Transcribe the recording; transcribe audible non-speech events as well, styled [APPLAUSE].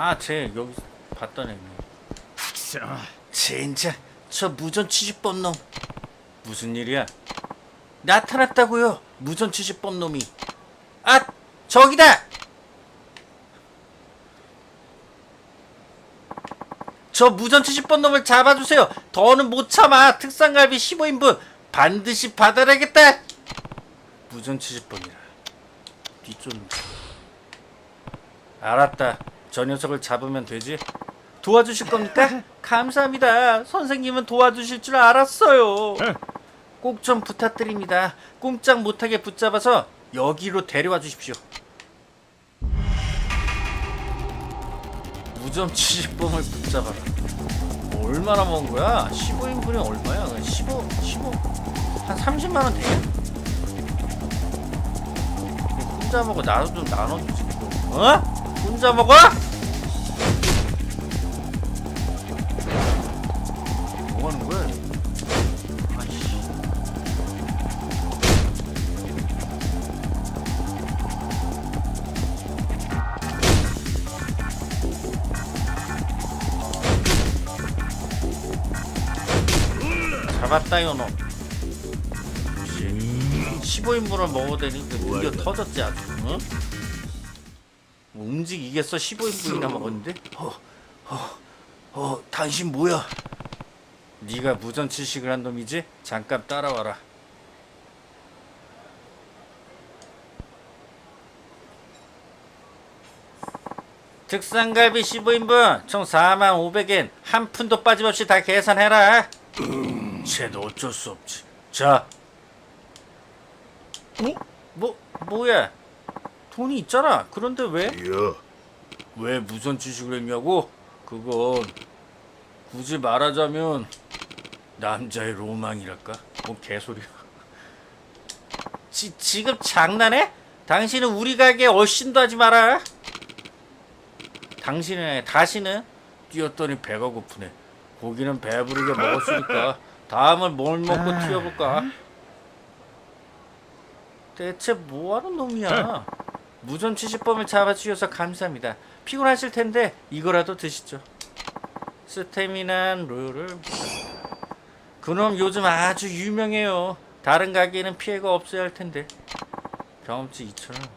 아쟤 여기 봤던 애네. 젠장 저 무전 70번 놈. 무슨 일이야? 나타났다고요 무전 70번 놈이. 아 저기다! 저 무전 70번 놈을 잡아주세요. 더는 못 참아. 특산갈비 15인분 반드시 받아내겠다. 무전 70번이라. 뒤쫓는 알았다 저 녀석을 잡으면 되지 도와주실 겁니까? [LAUGHS] 감사합니다. 선생님은 도와주실 줄 알았어요. 꼭좀 부탁드립니다. 꼼짝 못하게 붙잡아서 여기로 데려와 주십시오. 무전 70범을 붙잡아라. 얼마나 먹은 거야? 15인분이 얼마야? 15, 15, 한 30만 원 돼. 혼자 먹어. 나도 좀 나눠주지. 어? 혼자 먹어? 뭐 하는 거야? 아이씨. 잡았다 요놈 15인분을 먹어대니 그 물려 터졌지 아주 응? 뭐 움직이겠어 15인분이나 먹었는데? 어, 어, 어, 당신 뭐야? 네가 무전 치식을 한 놈이지? 잠깐 따라와라. 특산갈비 15인분 총 4만 500엔 한 푼도 빠짐없이 다 계산해라. 쟤도 어쩔 수 없지. 자. 어? 뭐 뭐야? 돈이 있잖아. 그런데 왜? 야, 왜 무선 취식을 했냐고? 그건 굳이 말하자면 남자의 로망이랄까? 뭔 개소리야. 지, 지금 장난해? 당신은 우리 가게에 얼씬도 하지 마라. 당신은 다시는 뛰었더니 배가 고프네. 고기는 배부르게 먹었으니까 다음은 뭘 먹고 튀어볼까? 대체 뭐하는 놈이야? 무전 70범을 잡아주셔서 감사합니다. 피곤하실 텐데 이거라도 드시죠. 스테미난 룰을 그놈 요즘 아주 유명해요. 다른 가게에는 피해가 없어야 할 텐데 경험치 2천원